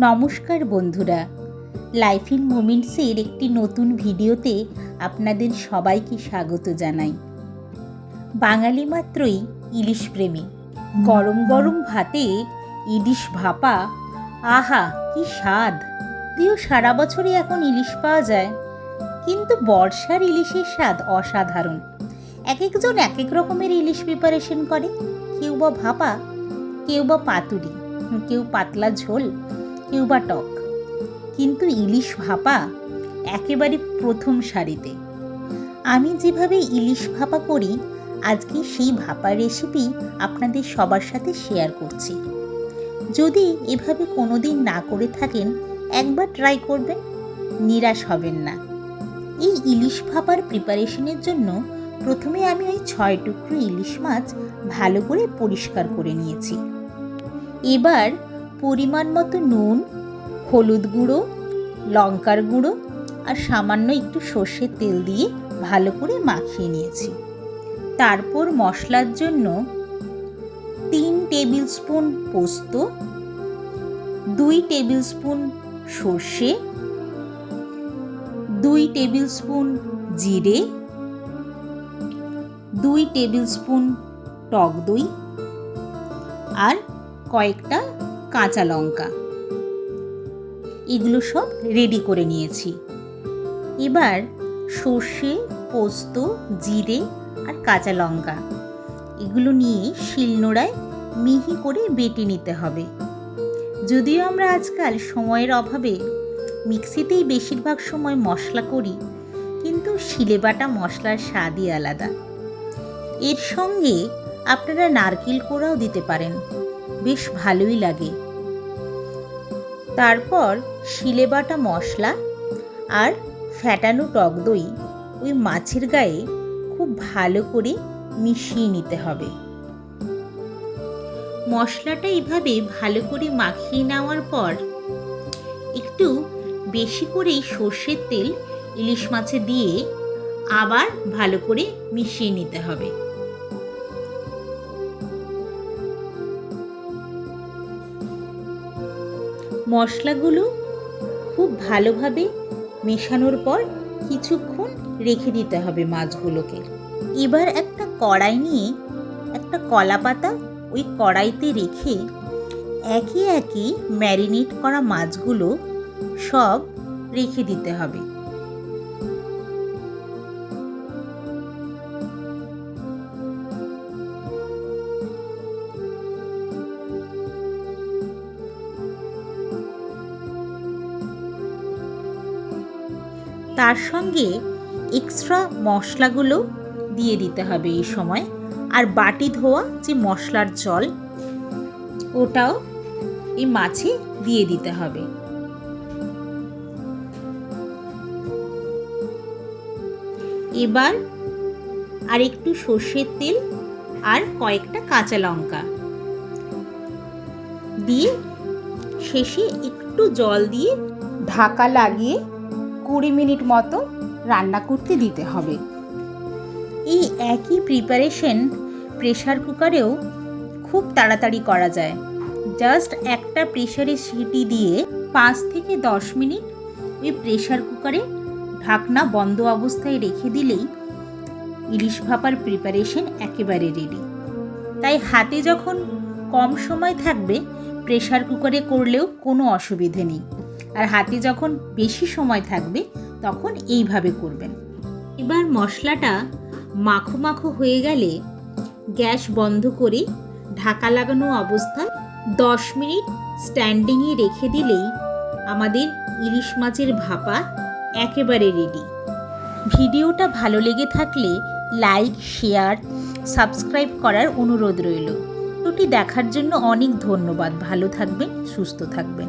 নমস্কার বন্ধুরা। Life in মোমেন্টসের একটি নতুন ভিডিওতে আপনাদের সবাইকে স্বাগত জানাই। বাঙালি মাত্রই ইলিশ প্রেমী। গরম গরম ভাতে ইলিশ ভাপা, আহা, কি স্বাদ! যদিও সারা বছরই এখন ইলিশ পাওয়া যায়। কিন্তু বর্ষার ইলিশের স্বাদ অসাধারণ। এক একজন এক এক রকমের ইলিশ প্রিপারেশন করে। কেউ বা ভাপা, কেউ বা পাতুরি, কেউ পাতলা ঝোল কেউ বা টক। কিন্তু ইলিশ ভাপা একেবারে প্রথম সারিতে। আমি যেভাবে ইলিশ ভাপা করি, আজকে সেই ভাপা রেসিপি আপনাদের সবার সাথে শেয়ার করছি। যদি এভাবে কোনো দিন না করে থাকেন, একবার ট্রাই করবেন, নিরাশ হবেন না। এই ইলিশ ভাপার প্রিপারেশনের জন্য প্রথমে আমি ওই ছয় টুকরো ইলিশ মাছ ভালো করে পরিষ্কার করে নিয়েছি। এবার পরিমাণ মতো নুন, হলুদ গুঁড়ো, লঙ্কার গুঁড়ো আর সামান্য একটু সর্ষের তেল দিয়ে ভালো করে মাখিয়ে নিয়েছি। তারপর মশলার জন্য তিন টেবিল স্পুন পোস্ত, দুই টেবিল স্পুন সর্ষে, দুই টেবিল স্পুন জিরে, দুই টেবিল স্পুন টক দই আর কয়েকটা কাঁচা লঙ্কা। এগুলো সব রেডি করে নিয়েছি। এবার সর্ষে, পোস্ত, জিরে আর কাঁচা লঙ্কা। এগুলো নিয়ে শিলনোড়ায় মিহি করে বেটে নিতে হবে। যদিও আমরা আজকাল সময়ের অভাবে মিক্সিতেই বেশিরভাগ সময় মশলা করি, কিন্তু শিলে বাটা মশলার স্বাদই আলাদা। এর সঙ্গে আপনারা নারকেল কোড়াও দিতে পারেন। বেশ ভালোই লাগে। তারপর শিলে বাটা মশলা আর ফ্যাটানো টক দই ওই মাছের গায়ে খুব ভালো করে মিশিয়ে নিতে হবে। মশলাটা এভাবে ভালো করে মাখিয়ে নেওয়ার পর একটু বেশি করেই সর্ষের তেল ইলিশ মাছে দিয়ে আবার ভালো করে মিশিয়ে নিতে হবে। মশলাগুলো খুব ভালোভাবে মেশানোর পর কিছুক্ষণ রেখে দিতে হবে মাছগুলোকে। এবার একটা কড়াই নিয়ে একটা কলা পাতা ওই কড়াইতে রেখে একে একে ম্যারিনেট করা মাছগুলো সব রেখে দিতে হবে। তার সঙ্গে এক্সট্রা মশলাগুলো দিয়ে দিতে হবে এই সময়। আর বাটি ধোয়া যে মশলার জল, ওটাও এই মাছে দিয়ে দিতে হবে। এবার আর একটু সর্ষের তেল আর কয়েকটা কাঁচা লঙ্কা দিয়ে শেষে একটু জল দিয়ে ঢাকা লাগিয়ে কুড়ি মিনিট মতো রান্না করতে দিতে হবে। এই একই প্রিপারেশন প্রেশার কুকারেও খুব তাড়াতাড়ি করা যায়। জাস্ট একটা প্রেশারের সিটি দিয়ে পাঁচ থেকে দশ মিনিট ওই প্রেশার কুকারে ঢাকনা বন্ধ অবস্থায় রেখে দিলেই ইলিশ ভাপার প্রিপারেশন একেবারে রেডি তাই হাতে যখন কম সময় থাকবে প্রেশার কুকারে করলেও কোনো অসুবিধে নেই। আর হাতে যখন বেশি সময় থাকবে, তখন এইভাবে করবেন। এবার মশলাটা মাখো মাখো হয়ে গেলে গ্যাস বন্ধ করে ঢাকা লাগানো অবস্থায় দশ মিনিট স্ট্যান্ডিংয়ে রেখে দিলেই আমাদের ইলিশ মাছের ভাপা একেবারে রেডি ভিডিওটা ভালো লেগে থাকলে লাইক শেয়ার সাবস্ক্রাইব করার অনুরোধ রইল। ভিডিওটি দেখার জন্য অনেক ধন্যবাদ। ভালো থাকবেন, সুস্থ থাকবেন।